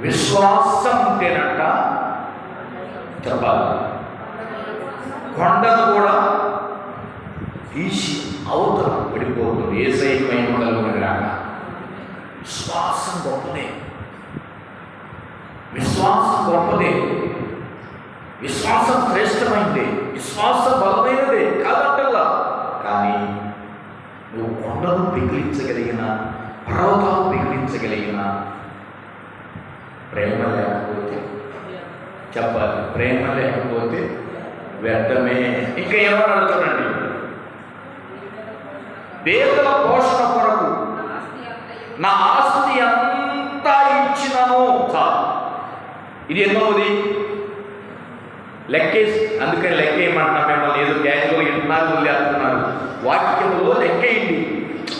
విశ్వాసం ఉంటేనంట చెప్పాలి కొండను కూడా తీసి అవతల పడిపోతుంది. ఏ సైన్యం కలుగుని రాక విశ్వాసం గొప్పదే. విశ్వాసం గొప్పదే. విశ్వాసం శ్రేష్టమైంది. విశ్వాసం బలమైనదే. కాదంటల్లా కానీ నువ్వు కొండను పిగిలించగలిగిన పర్వతాలు పిగిలించగలిగిన ప్రేమ లేకపోతే చెప్పాలి. ప్రేమ లేకపోతే వ్యర్థమే. ఇంకా ఏమని అడుగుతానండి పేదల పోషణ కొరకు నా ఆస్తి అంతా ఇచ్చినను చాలు. ఇది ఎన్నోది లెక్కేసి అందుకని లెక్కేయమంటున్నా మిమ్మల్ని. ఏదో క్యాజువల్ వింటున్నారు వదిలేస్తున్నారు వాక్యంలో లెక్కేయండి.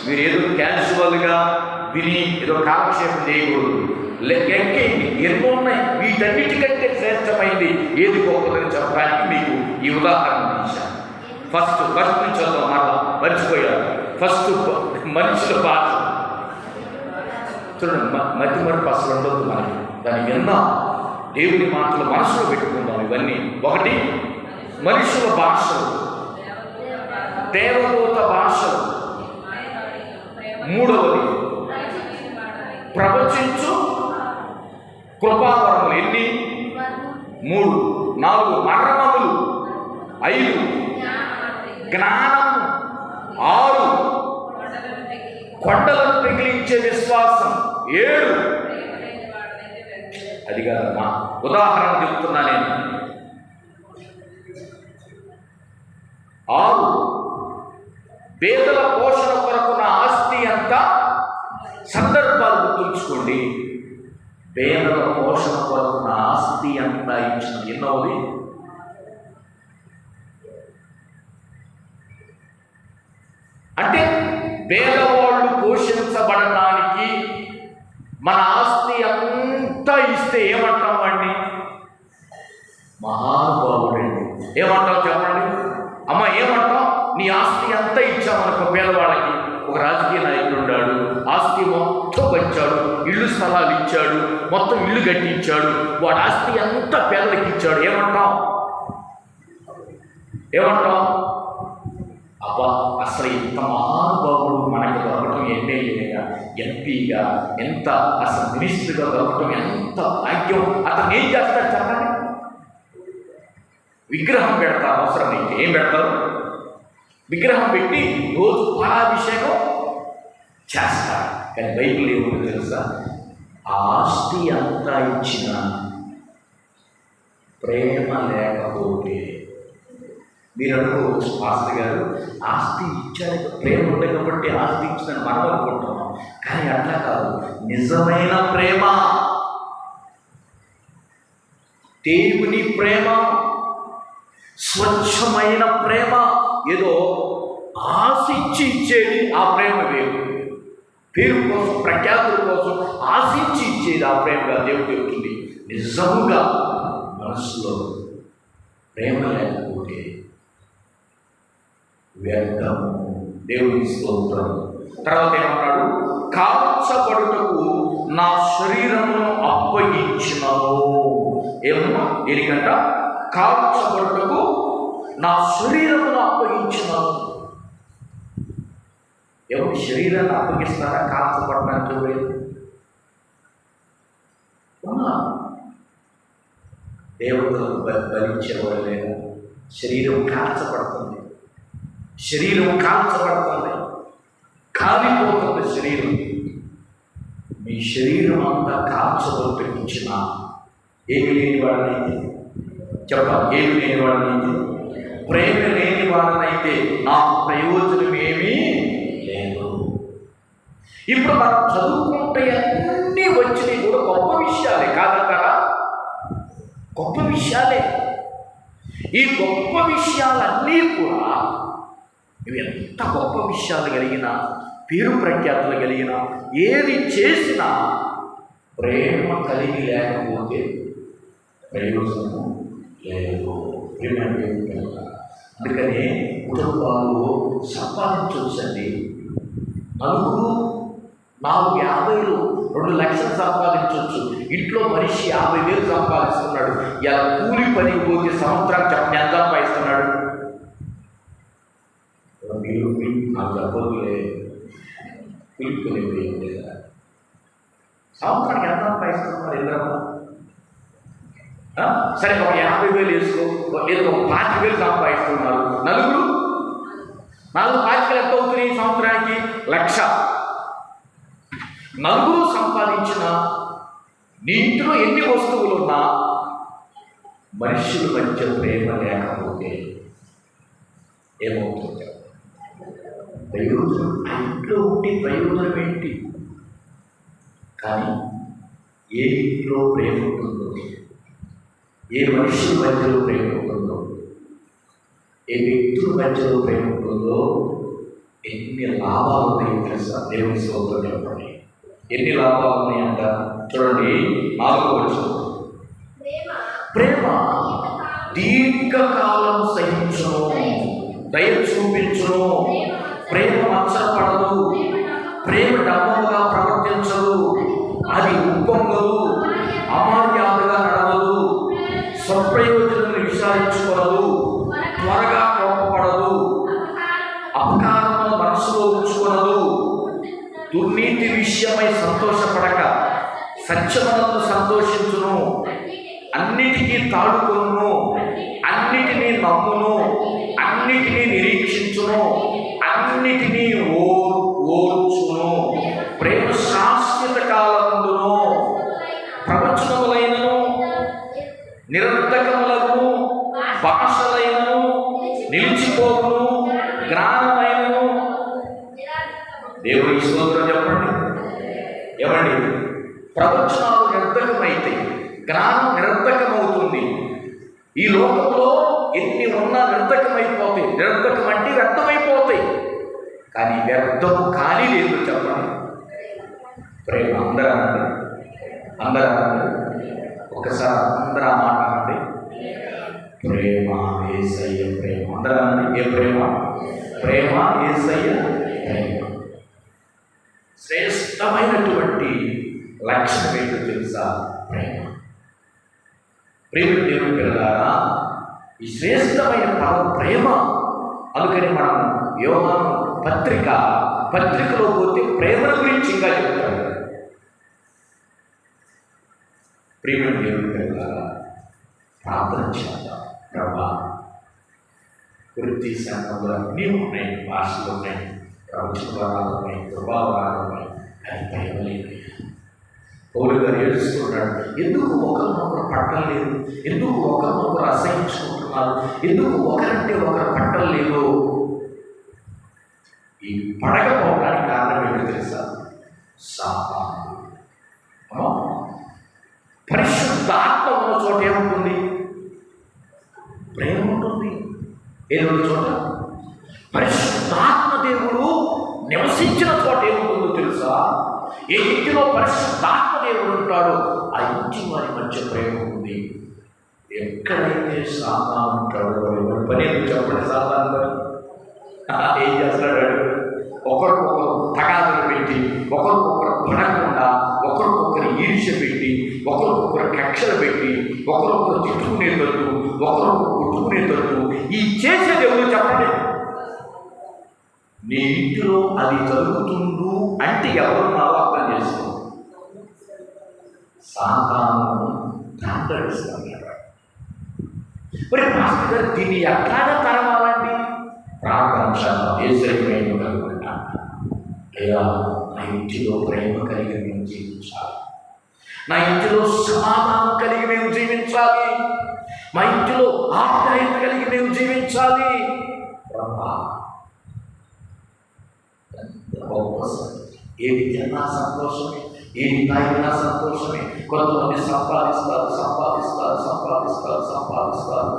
మీరు ఏదో క్యాజువల్గా విని ఏదో కాలక్షేపం చేయకూడదు. లెక్కెంకేంటి ఎన్నో ఉన్నాయి. వీటన్నిటికంటే శ్రేష్టమైంది ఏది గొప్పదని చెప్పడానికి మీకు ఈ ఉదాహరణ ఇచ్చాను ఫస్ట్ ఫస్ట్ నుంచి చదువు మాట మర్చిపోయారు ఫస్ట్ మనుషుల పాత్ర చూడండి మ- మతి మరపు అసలు ఉండదు మనకి. దాన్ని విందాం దేవుని మాటలు మనసులో పెట్టుకుందాం ఇవన్నీ. ఒకటి మనుషుల భాషలు. దేవదూత భాషలు. మూడవది ప్రవచించు కృపావరములు ఎన్ని? మూడు. నాలుగు మరణములు ఐదు. జ్ఞానం ఆరు. కొండలను పెగిలించే విశ్వాసం. ఏడు. అది కాదమ్మా. ఉదాహరణ చెప్తున్నా నేను. ఆరు. పేదల పోషణ కొరకు నా ఆస్తి అంతా సందర్భాలు గుర్తుంచుకోండి. పేదల పోషణ కొరకు నా ఆస్తి అంత ఇచ్చిన ఎన్నోది అంటే పేదవాళ్ళు పోషించబడటానికి మన ఆస్తి అంతా ఇస్తే ఏమంటాం వాడిని మహానుభావుడండి. ఏమంటాం చెప్పండి? అమ్మ ఏమంటాం? నీ ఆస్తి అంతా ఇచ్చామనుకో పేదవాళ్ళకి. ఒక రాజకీయ నాయకుడు ఉన్నాడు ఆస్తి మొత్తం పంచాడు ఇల్లు స్థలాలు ఇచ్చాడు మొత్తం ఇల్లు కట్టించాడు వాడు ఆస్తి అంతా పేదలకు ఇచ్చాడు. ఏమంటాం? ఏమంటాం? అబ్బా అసలు ఇంత మహానుభావుడు మనకి దొరకటం ఎమ్మెల్యేగా ఎంపీగా ఎంత అసలు మినిస్టర్గా దొరకటం ఎంత భాగ్యం. అతను ఏం చేస్తాడు చెప్పండి? విగ్రహం పెడతారు అవసరం అయితే ఏం పెడతారు? విగ్రహం పెట్టి రోజు పాలాభిషేకం చేస్తారు. కానీ బైబిల్ ఏముందో తెలుసా? ఆ ఆస్తి అంతా ఇచ్చిన ప్రేమ లేకపోతే. మీరు అనుకోవచ్చు ఆస్తి గారు ఆస్తి ఇచ్చారు ప్రేమ ఉంది కాబట్టి ఆస్తి ఇచ్చిందని మనం అనుకుంటున్నాం. కానీ అట్లా కాదు. నిజమైన ప్రేమ. దేవుని ప్రేమ. స్వచ్ఛమైన ప్రేమ. ఏదో ఆశించి ఇచ్చేది ఆ ప్రేమ వేరు పేరు కోసం ప్రఖ్యాతుల కోసం ఆశించి ఇచ్చేది ఆ ప్రేమగా దేవుడు చెబుతుంది నిజముగా మనసులో ప్రేమ లేకపోతే వ్యర్థము దేవుని స్తోత్రం. తర్వాత ఏమన్నాడు కాల్చబడుటకు నా శరీరమును అప్పగించినను. ఏమన్నా దేనికంట? కాల్చబడుటకు నా శరీరమును అప్పగించినాను ఎవరి శరీరాన్ని అప్పగిస్తారా? కాల్చబడడానికి చూడలేదు ఉన్నా. దేవతలకు బలించేవారు లేదా శరీరం కాల్చబడుతుంది శరీరం కాల్చబడుతుంది కాలిపోతుంది శరీరం. మీ శరీరం అంతా కాల్చబడుతున్న ఏమి లేని వాడినైతే? చెప్పాలి ఏమి లేని వాడినైతే? ప్రేమ లేని వాడినైతే నాకు ప్రయోజనం ఏమీ లేదు. ఇప్పుడు మనం చదువుకుంటే అన్నీ వచ్చినాయి కూడా గొప్ప విషయాలే కాదంటారా? గొప్ప విషయాలే. ఈ గొప్ప విషయాలన్నీ కూడా ఇవి ఎంత గొప్ప విషయాలు కలిగినా పేరు ప్రఖ్యాతులు కలిగినా ఏది చేసినా ప్రేమ కలిగి లేకపోతే ప్రయోజనం లేదు. ప్రేమ అందుకనే కుటుంబాలు సంపాదించవచ్చండి నలుగురు నాలుగు యాభైలు రెండు లక్షలు సంపాదించవచ్చు ఇంట్లో మనిషి యాభై వేలు సంపాదిస్తున్నాడు. ఇలా కూలి పని పోతే సంవత్సరానికి చెప్పని ఎంత సంపాదిస్తున్నాడు? మీరు నాకు చెప్పదులే సంవత్సరానికి ఎంత సంపాదిస్తున్నారు ఇద్దరు సరే ఒక యాభై వేలు వేసుకో. లేదా ఒక పాతి వేలు సంపాదిస్తున్నారు. నలుగురు? నాలుగు పాతికలు ఎంత అవుతున్నాయి ఈ సంవత్సరానికి? లక్ష. నలుగురు సంపాదించిన నీ ఇంట్లో ఎన్ని వస్తువులు ఉన్నా మనుషుల మధ్య ప్రేమ లేకపోతే ఏమవుతుంది? ప్రయోజనం ఇంట్లో ఉంటే ప్రయోజనం ఏంటి? కానీ ఏ ఇంట్లో ప్రేమ ఉంటుందో ఏ మనుషుల మధ్యలో ప్రేమ ఉంటుందో ఏ వ్యక్తుల మధ్యలో ప్రేమ ఉంటుందో ఎన్ని లాభాలు ఉన్నాయో తెలుసా? దేవుని స్తోత్రం చెప్పండి. ఎన్ని లాభాలు ఉన్నాయంట చూడండి నాలుగో వచ్చిన ప్రేమ. దీర్ఘకాలం. సహించును. దయ చూపించును. ప్రేమ మత్సరపడదు ప్రేమ డబ్బముగా ప్రవర్తించదు. అది ఉప్పొంగదు. అమర్యాదగా స్వప్రయోజనం విచారించుకోదు త్వరగా కోపపడదు అపకారమును మనసులో ఉంచుకొనదు. దుర్నీతి విషయమై సంతోషపడక సత్యమనందు సంతోషించును. అన్నిటికీ తాడుకును అన్నిటినీ నమ్మును అన్నిటినీ నిరీక్షించును అన్నిటినీ ఓ జ్ఞానం నిరర్థకమవుతుంది. ఈ లోకంలో ఎన్ని ఉన్నా నిరర్ధకమైపోతాయి నిరర్థకం అంటే వ్యర్థమైపోతాయి. కానీ వ్యర్థము కానీ లేదు చెప్పండి. ప్రేమ అందరూ అనండి అందరూ ఒకసారి అందరూ ఆ మాట అనండి. ప్రేమ ఏసయ్య ప్రేమ. అందరూ అనండి ఏ ప్రేమ? ప్రేమ ఏసయ్య ప్రేమ. శ్రేష్టమైనటువంటి లక్షణం ఏంటో తెలుసా? ప్రేమ. ప్రేమ దేవుని పిల్లలారా ఈ శ్రేష్టమైన పదం ప్రేమ అందుకని మనం యోగాను పత్రిక పత్రికలో పోతే ప్రేమను గురించి ఇంకా చెప్తారు. ప్రేమ దేవుని పిల్లలారా ప్రార్థన చేద్దాం. ప్రభా వృత్తి సంఘంలో అన్నీ ఉన్నాయి భాషలు ఉన్నాయి ప్రవచన ప్రవచనాలు ఉన్నాయి ప్రభావాలు ఉన్నాయి అది భయమలేదు పౌలు గారు ఏడుస్తున్నాడు ఎందుకు ఒకరినొకరు పట్టం లేదు? ఎందుకు ఒకరినొకరు అసహించుకుంటున్నారు? ఎందుకు ఒకరంటే ఒకరు పట్టం లేదు? ఈ పడకపోవడానికి కారణం ఏంటో తెలుసా? సాతాను ఆ? పరిశుద్ధాత్మ ఉన్న చోట ఏముంటుంది? ప్రేమ ఉంటుంది. ఏదో చోట? పరిశుద్ధాత్మ దేవుడు నివసించిన చోట ఏముంటుందో తెలుసా? ఏ ఇంటిలో పరిశుద్ధాత్మ దేవుడు ఉంటాడో ఆ ఇంటి వారి మధ్య ప్రేమ ఉంది. ఎక్కడైతే సాతాను ఉంటాడో ఎవరి పని చెప్పండి సాతాను పని ఏం చేస్తాడు? ఒకరికొకరు తగాదులు పెట్టి ఒకరికొకరు పడకుండా ఒకరికొకరు ఈర్ష పెట్టి ఒకరికొకరు కక్షలు పెట్టి ఒకరొకరు తిట్టుకునేటట్టు ఒకరొకరు కొట్టుకునేటట్టు ఈ చేసే దేవుడు చెప్పండి నీ ఇంటిలో అది జరుగుతుండు అంటే ఎవరున్నారో అర్థం చేసుకో. సాతాను తాండరిస్తాను మరి మాస్టర్ గారు దీన్ని ఎట్లాగా తరవాలండి ప్రార్థన ఏసైపోయిన కలుగుతా అయ్యా నా ఇంటిలో ప్రేమ కలిగి మేము జీవించాలి. నా ఇంటిలో సమాధానం కలిగి మేము జీవించాలి. మా ఇంటిలో ఆత్మహత్య కలిగి మేము జీవించాలి. ప్రభా గొప్ప ఏది తిన్నా సంతోషమే ఏది తాగినా సంతోషమే. కొంతమంది సంపాదిస్తారు సంపాదిస్తారు సంపాదిస్తారు సంపాదిస్తారు.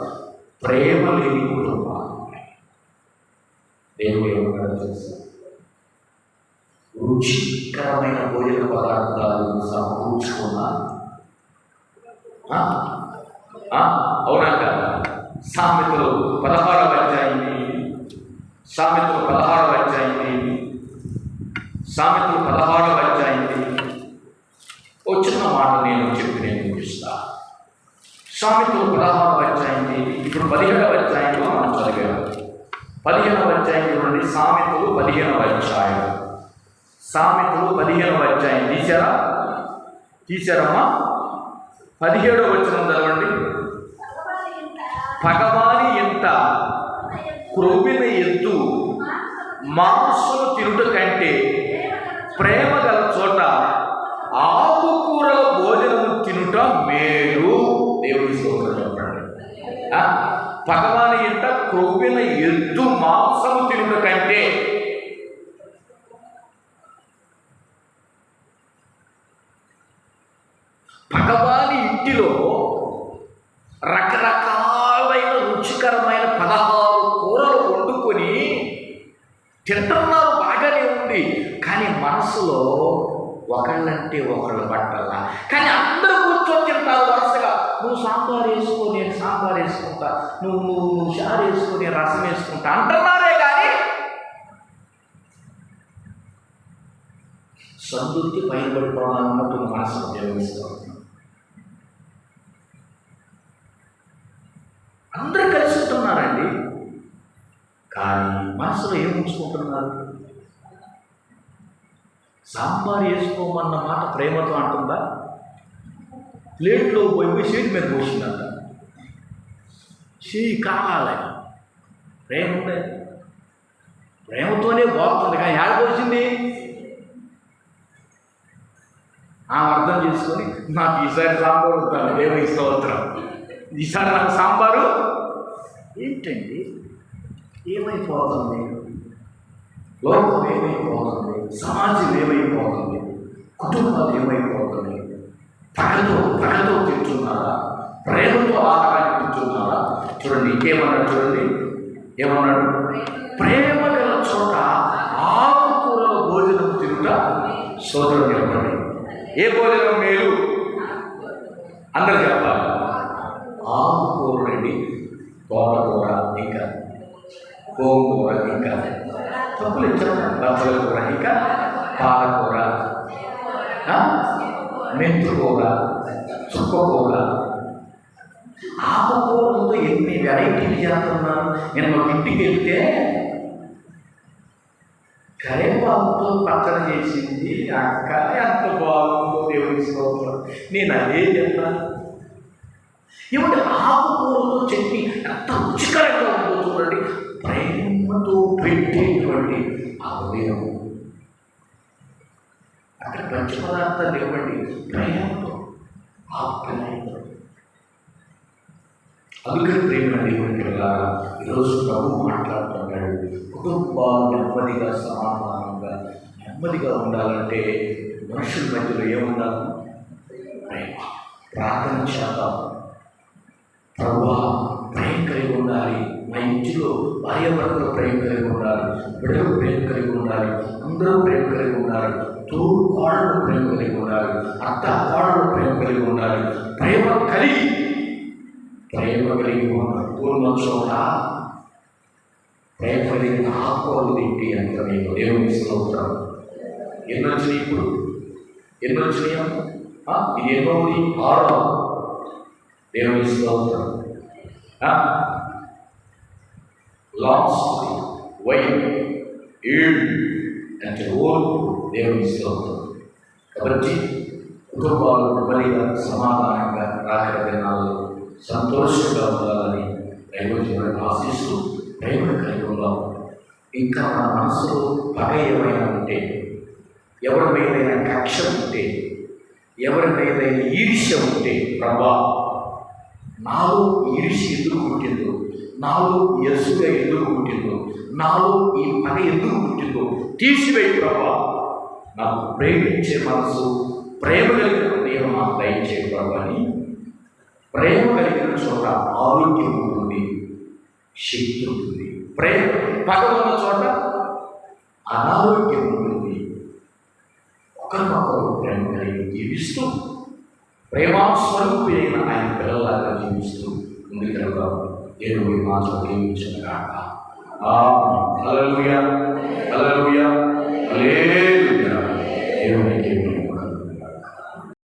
ప్రేమ లేని కుటుంబాలు. ఉన్నాయి. దేవుడు ఏమన్నాడు రుచికరమైన భోజన పదార్థాలు సమకూర్చుకున్నా ఆ? అవునా కదా? సామెతలు పదహారవ అధ్యాయంని సామెతలు పదహారవ సామెతలు పదహారవ అధ్యాయంని వచ్చిన మాట నేను చెప్పి నేను ముగిస్తా సామెతలు పదహారు అధ్యాయం ఇప్పుడు పదిహేడవ అధ్యాయంలో మనం చదివాము పదిహేనవ అధ్యాయం నుండి సామెతలు పదిహేనవ అధ్యాయం. సామెతలు పదిహేనవ అధ్యాయం తీశారా? తీశారమ్మా. పదిహేడవ వచ్చిన చదవండి. భగవాని పగవాని ఎంత క్రొవ్విన ఎద్దు మాంసము తినుట కంటే ప్రేమ గల చోట ఆకుకూరల భోజనము తినుట మేలు. దేవుడి స్తోత్రం చెప్పండి ఇంట క్రొవ్విన ఎద్దు మాంసము తినుట కంటే భగవాని ఇంటిలో రకరకాలైన రుచికరమైన పదహారు కూరలు వండుకొని తింటాం. క్లాసులో ఒకళ్ళంటే ఒకళ్ళు పట్టాల కానీ అందరూ కూర్చొని తింటారు వరుసగా. నువ్వు సాంబార్ వేసుకో నేను సాంబార్ వేసుకుంటా. నువ్వు నువ్వు షారు వేసుకో నేను రసం వేసుకుంటా. అంటున్నారే కానీ సంతృప్తి పైన పడిపోవాలన్నట్టు మనసులో ఉపయోగిస్తూ అందరూ కలిసి ఉంటున్నారండి కానీ మనసులో ఏం ఉంచుకుంటున్నారు సాంబార్ వేసుకోమన్న మాట ప్రేమతో అంటుందా? ప్లేట్లో పోయి సీట్ మీద పోసిందంట. చేయి కావాలి ప్రేమ ఉండే. ప్రేమతోనే పోతుంది కానీ యాడ పోసింది? ఆ అర్థం చేసుకొని నాకు ఈసారి సాంబార్ వద్దాను దేవుని స్తోత్రం ఈసారి నాకు సాంబారు ఏంటండి? ఏమైపోతుంది? లోకం ఏమైపోతుంది సమాజం ఏమైపోతుంది కుటుంబాలు ఏమైపోతుంది పగతో పగతో తింటున్నారా? ప్రేమతో ఆహారాన్ని తింటున్నారా? చూడండి ఇంకేమన్నాడు చూడండి. ఏమన్నాడు? ప్రేమ గల చోట ఆకుకూరల భోజనం తింట సోదరుడు చెప్పండి ఏ భోజనం మేలు? అందరు చెప్పాలి. ఆకుకూర తోటకూర ఇంకా గోంగూర ఇంకా తప్పులు ఇచ్చాము బచ్చల కూర. పాలకూర మెంతుకూర చుక్కకూర ఆకుకూరలతో ఎన్ని వెరైటీలు చేస్తున్నాను నేను ఒక ఇంటికి వెళ్తే కరేపాకుతో పచ్చడి చేసింది అక్క ఎంత బాగుందో దేవుడి స్తోత్రం. నేను అదే చెప్పాను. ఏమంటే ఆకుకూరతో చట్నీ ఎంత రుచికరంగా ఉందో చూడండి. ప్రేమతో పెట్టి ఇవ్వండి. ఆ ఉదయం అక్కడ పంచ పదార్థాలు ఇవ్వండి. ప్రేమతో ఆప్యాయతో. అందుకని ప్రేమ దేవుని పిల్లలారా ఈరోజు ప్రభు మాట్లాడుతున్నాడు. కుటుంబాలు నెమ్మదిగా సమాధానంగా నెమ్మదిగా ఉండాలంటే మనుషుల మధ్యలో ఏముండాలి? ప్రేమ. ప్రార్థన చేద్దాం. ప్రభు ప్రేమ కలిగి ఉండాలి. మా ఇంటిలో భార్యాభర్తలు ప్రేమ కలిగి ఉండాలి బిడ్డలు ప్రేమ కలిగి ఉండాలి అందరూ ప్రేమ కలిగి ఉండాలి తోడు కోడలు ప్రేమ కలిగి ఉండాలి అత్త కోడలు ప్రేమ కలిగి ఉండాలి. ప్రేమ కలిగి ప్రేమ కలిగి ఉన్న పూర్ణ చోట ప్రేమ కలిగిన ఆకులు తింటి అంత నేను దేవుని స్తోత్రం. ఎన్ని వచ్చినాయి ఇప్పుడు ఎన్ని వచ్చినాయా ఇది ఎన్నోది ఆరో. దేవుని స్తోత్రం. లాస్ట్ వైన్ ఏడు అంటే ఓర్పు దేవుని స్తోత్రం. కాబట్టి కుటుంబాలు నెమ్మదిగా సమాధానంగా రాకడ దినాల్లో సంతోషంగా ఉండాలని దైవజనుడు ఆశిస్తూ ప్రేమను కలిగి ఉన్నాం. ఇంకా మన మనసులో పగ ఏమైనా ఉంటే ఎవరి మీదైనా కక్ష ఉంటే ఎవరి మీదైనా ఈర్ష్య ఉంటే ప్రభా నాలో ఈర్ష్య ఎందుకు పుట్టిందో నాలో ఎసుగా ఎందుకు పుట్టిందో నాలో ఈ పగ ఎందుకు పుట్టిందో తీసివేయి ప్రభా. నాకు ప్రేమించే మనసు ప్రేమ కలిగిన హృదయం నాకు దయచే ప్రభా అని ప్రేమ కలిగిన చోట ఆరోగ్యం ఉంటుంది శక్తి ఉంటుంది. ప్రేమ పగ ఉన్న చోట అనారోగ్యం ఉంటుంది. ఒకరినొకరు ప్రేమ కలిగి జీవిస్తూ ప్రేమాస్వరూపి అయిన ఆయన పిల్లలాగా జీవిస్తూ என்று ஒரு மாதம் சொன்னாங்க ஆமாம் அலலுயா அலலுயா அலேலுயா என்னுடைய